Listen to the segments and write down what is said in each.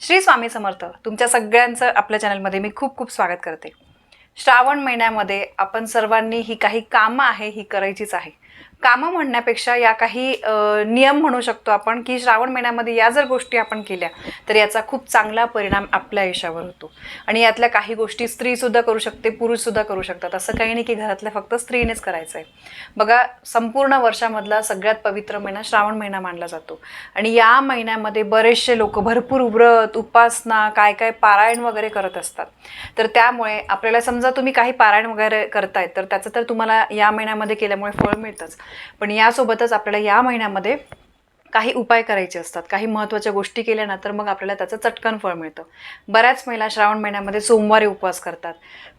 श्री स्वामी समर्थ तुमच्या सगळ्यांचं आपल्या चॅनलमध्ये मी खूप खूप स्वागत करते. श्रावण महिन्यामध्ये आपण सर्वांनी ही काही कामं आहे ही करायचीच आहे. कामं म्हणण्यापेक्षा या काही नियम म्हणू शकतो आपण की श्रावण महिन्यामध्ये या जर गोष्टी आपण केल्या तर याचा खूप चांगला परिणाम आपल्या आयुष्यावर होतो. आणि यातल्या काही गोष्टी स्त्रीसुद्धा करू शकते पुरुषसुद्धा करू शकतात. असं काही नाही की घरातल्या फक्त स्त्रीनेच करायचं आहे बघा संपूर्ण वर्षामधला सगळ्यात पवित्र महिना श्रावण महिना मानला जातो. आणि या महिन्यामध्ये बरेचसे लोक भरपूर व्रत उपासना काय काय पारायण वगैरे करत असतात. तर त्यामुळे आपल्याला समजा तुम्ही काही पारायण वगैरे करतायत तर त्याचं तर तुम्हाला या महिन्यामध्ये केल्यामुळे फळ मिळतं. मिळतंच पण यासोबतच आपल्याला या महिन्यामध्ये काही उपाय करायचे असतात काही महत्त्वाच्या गोष्टी केल्या ना तर मग आपल्याला त्याचं चटकन फळ मिळतं. बऱ्याच महिला श्रावण महिन्यामध्ये सोमवारी उपवास करतात.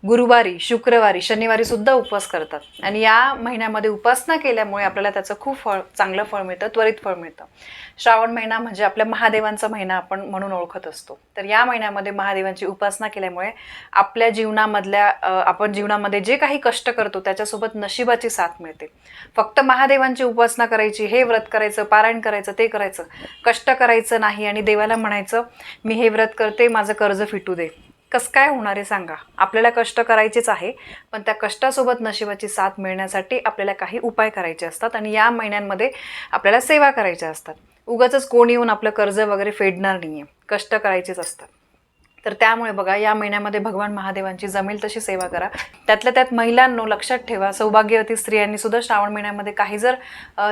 गुरुवारी शुक्रवारी शनिवारी सुद्धा उपवास करतात. आणि या महिन्यामध्ये उपासना केल्यामुळे आपल्याला त्याचं खूप फळ चांगलं फळ मिळतं त्वरित फळ मिळतं. श्रावण महिना म्हणजे आपल्या महादेवांचा महिना आपण म्हणून ओळखत असतो. तर या महिन्यामध्ये महादेवांची उपासना केल्यामुळे आपल्या जीवनामधल्या आपण जीवनामध्ये जे काही कष्ट करतो त्याच्यासोबत नशिबाची साथ मिळते. फक्त महादेवांची उपासना करायची हे व्रत करायचं पारायण करायचं ते करायचं. कष्ट करायचं नाही आणि देवाला म्हणायचं मी हे व्रत करते माझं कर्ज फिटू दे. कसं काय होणार आहे सांगा. आपल्याला कष्ट करायचेच आहे पण त्या कष्टासोबत नशिबाची साथ मिळण्यासाठी आपल्याला काही उपाय करायचे असतात आणि या महिन्यांमध्ये आपल्याला सेवा करायच्या असतात. उगाच कोण येऊन आपलं कर्ज वगैरे फेडणार नाही आहे कष्ट करायचेच असतात. तर त्यामुळे बघा या महिन्यामध्ये भगवान महादेवांची जमेल तशी सेवा करा. त्यातल्या त्यात महिलांनो लक्षात ठेवा सौभाग्यवती स्त्रियांनी सुद्धा श्रावण महिन्यामध्ये काही जर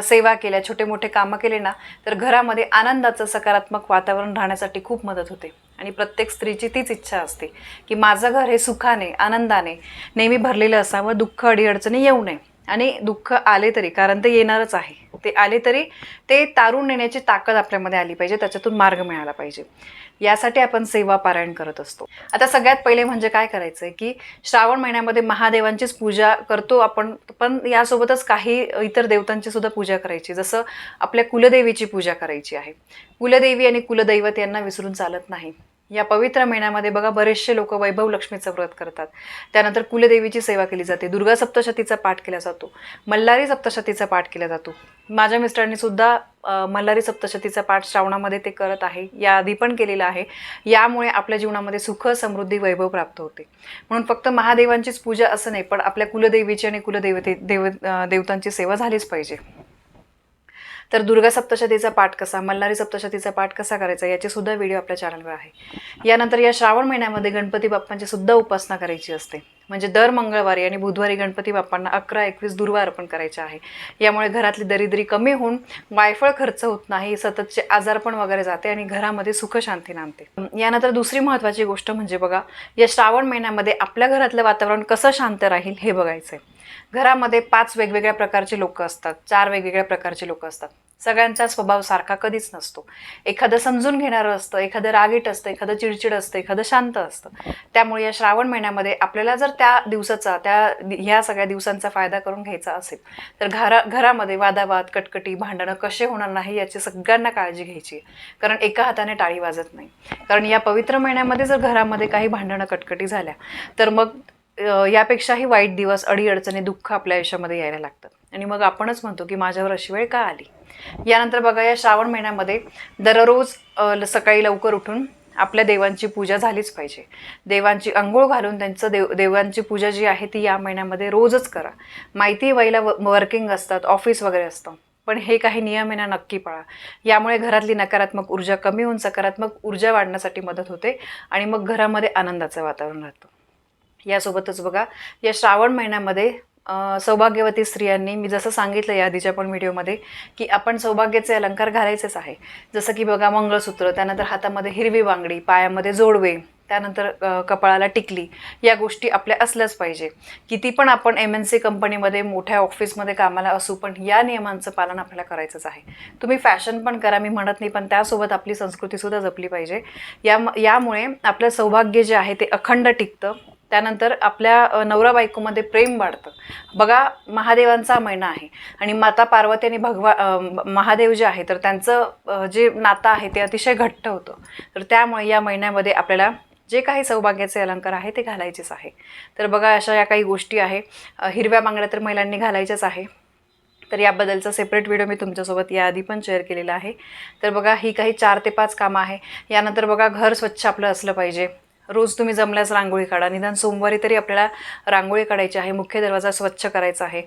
सेवा केल्या छोटे मोठे कामं केले ना तर घरामध्ये आनंदाचं सकारात्मक वातावरण राहण्यासाठी खूप मदत होते. आणि प्रत्येक स्त्रीची तीच इच्छा असते की माझं घर हे सुखाने आनंदाने नेहमी भरलेलं असावं दुःख अडीअडचणी येऊ नये. आणि दुःख आले तरी कारण ते येणारच आहे. ते आले तरी ते तारून नेण्याची ताकद आपल्यामध्ये आली पाहिजे त्याच्यातून मार्ग मिळाला पाहिजे. यासाठी आपण सेवा पारायण करत असतो. आता सगळ्यात पहिले म्हणजे काय करायचं की श्रावण महिन्यामध्ये महादेवांचीच पूजा करतो आपण पण यासोबतच काही इतर देवतांची सुद्धा पूजा करायची. जसं आपल्या कुलदेवीची पूजा करायची आहे. कुलदेवी आणि कुलदैवत यांना विसरून चालत नाही. या पवित्र महिन्यामध्ये बघा बरेचसे लोक वैभव लक्ष्मीचं व्रत करतात. त्यानंतर कुलदेवीची सेवा केली जाते. दुर्गा सप्तशतीचा पाठ केला जातो. मल्हारी सप्तशतीचा पाठ केला जातो. माझ्या मिस्टरांनी सुद्धा मल्हारी सप्तशतीचा पाठ श्रावणामध्ये ते करत आहे. याआधी पण केलेला आहे. यामुळे आपल्या जीवनामध्ये सुख समृद्धी वैभव प्राप्त होते. म्हणून फक्त महादेवांचीच पूजा असं नाही पण आपल्या कुलदेवीची आणि कुलदेवते देव देवतांची सेवा झालीच पाहिजे. तर दुर्गा सप्तशतीचा पाठ कसा मल्हारी सप्तशतीचा पाठ कसा करायचा याचे सुद्धा व्हिडिओ आपल्या चॅनलवर आहे. यानंतर या श्रावण महिन्यामध्ये गणपती बाप्पांची सुद्धा उपासना करायची असते. म्हणजे दर मंगळवारी आणि बुधवारी गणपती बाप्पांना अकरा एकवीस दुर्वार अर्पण करायचे आहे. यामुळे घरातली दरिद्री कमी होऊन वायफळ खर्च होत नाही सततचे आजारपण वगैरे जाते आणि घरामध्ये सुखशांती नांदते. यानंतर दुसरी महत्त्वाची गोष्ट म्हणजे बघा या श्रावण महिन्यामध्ये आपल्या घरातलं वातावरण कसं शांत राहील हे बघायचं आहे घरामध्ये पाच वेगवेगळ्या प्रकारचे लोक असतात चार वेगवेगळ्या प्रकारचे लोक असतात. सगळ्यांचा स्वभाव सारखा कधीच नसतो. एखादं समजून घेणारं असतं एखादं रागीट असतं एखादं चिडचिड असतं एखादं शांत असतं. त्यामुळे या श्रावण महिन्यामध्ये आपल्याला जर त्या दिवसाचा त्या ह्या सगळ्या दिवसांचा फायदा करून घ्यायचा असेल तर घरा घरामध्ये वादावाद कटकटी भांडणं कसे होणार नाही याची सगळ्यांना काळजी घ्यायची आहे. कारण एका हाताने टाळी वाजत नाही. कारण या पवित्र महिन्यामध्ये जर घरामध्ये काही भांडणं कटकटी झाल्या तर मग यापेक्षाही वाईट दिवस अडीअडचणी दुःख आपल्या आयुष्यामध्ये यायला लागतात. आणि मग आपणच म्हणतो की माझ्यावर अशी वेळ का आली? यानंतर बघा या श्रावण महिन्यामध्ये दररोज ल- सकाळी लवकर उठून आपल्या देवांची पूजा झालीच पाहिजे. देवांची अंघोळ घालून त्यांचं देव देवांची पूजा जी आहे ती या महिन्यामध्ये रोजच करा. माहिती व्हायला वर्किंग असतात ऑफिस वगैरे असतं. पण हे काही नियम आहे ना नक्की पाळा. यामुळे घरातली नकारात्मक ऊर्जा कमी होऊन सकारात्मक ऊर्जा वाढण्यासाठी मदत होते आणि मग घरामध्ये आनंदाचं वातावरण राहतं. यासोबतच बघा या श्रावण महिन्यामध्ये सौभाग्यवती स्त्रियांनी मी जसं सांगितलं या आधीच्या पण व्हिडिओमध्ये की आपण सौभाग्याचे अलंकार घालायचेच आहे. जसं की बघा मंगळसूत्र त्यानंतर हातामध्ये हिरवी बांगडी पायामध्ये जोडवे त्यानंतर कपाळाला टिकली या गोष्टी आपल्या असल्याच पाहिजे. किती पण आपण एम एन सी कंपनीमध्ये मोठ्या ऑफिसमध्ये कामाला असू पण या नियमांचं पालन आपल्याला करायचंच आहे. तुम्ही फॅशन पण करा मी म्हणत नाही पण त्यासोबत आपली संस्कृतीसुद्धा जपली पाहिजे. या यामुळे आपलं सौभाग्य जे आहे ते अखंड टिकतं. त्यानंतर आपल्या नवरा बायकोमध्ये प्रेम वाढतं. बघा महादेवांचा महिना आहे आणि माता पार्वती आणि भगवा महादेव जे आहे तर त्यांचं जे नातं आहे ते अतिशय घट्ट होतं. तर त्यामुळे या महिन्यामध्ये आपल्याला जे काही सौभाग्याचे अलंकार आहे ते घालायचेच आहे. तर बघा अशा या काही गोष्टी आहे. हिरव्या बांगड्या तर महिलांनी घालायच्याच आहे. तर याबद्दलचा सेपरेट व्हिडिओ मी तुमच्यासोबत याआधी पण शेअर केलेला आहे. तर बघा ही काही चार ते पाच कामं आहे. यानंतर बघा घर स्वच्छ आपलं असलं पाहिजे. रोज तुम्ही जमल्यास रांगोळी काढा. निदान सोमवारी तरी आपल्याला रांगोळी काढायची आहे मुख्य दरवाजा स्वच्छ करायचा आहे.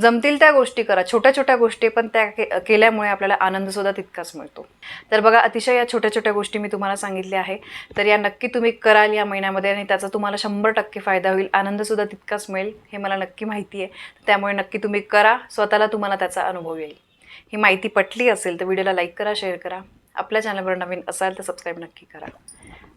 जमतील त्या गोष्टी करा छोट्या छोट्या गोष्टी पण त्या के केल्यामुळे आपल्याला आनंदसुद्धा तितकाच मिळतो. तर बघा अतिशय या छोट्या छोट्या गोष्टी मी तुम्हाला सांगितल्या आहे. तर या नक्की तुम्ही कराल या महिन्यामध्ये आणि त्याचा तुम्हाला शंभर टक्के फायदा होईल. आनंदसुद्धा तितकाच मिळेल हे मला नक्की माहिती आहे. त्यामुळे नक्की तुम्ही करा स्वतःला तुम्हाला त्याचा अनुभव येईल. ही माहिती पटली असेल तर व्हिडिओला लाईक करा शेअर करा. आपल्या चॅनलवर नवीन असाल तर सबस्क्राईब नक्की करा.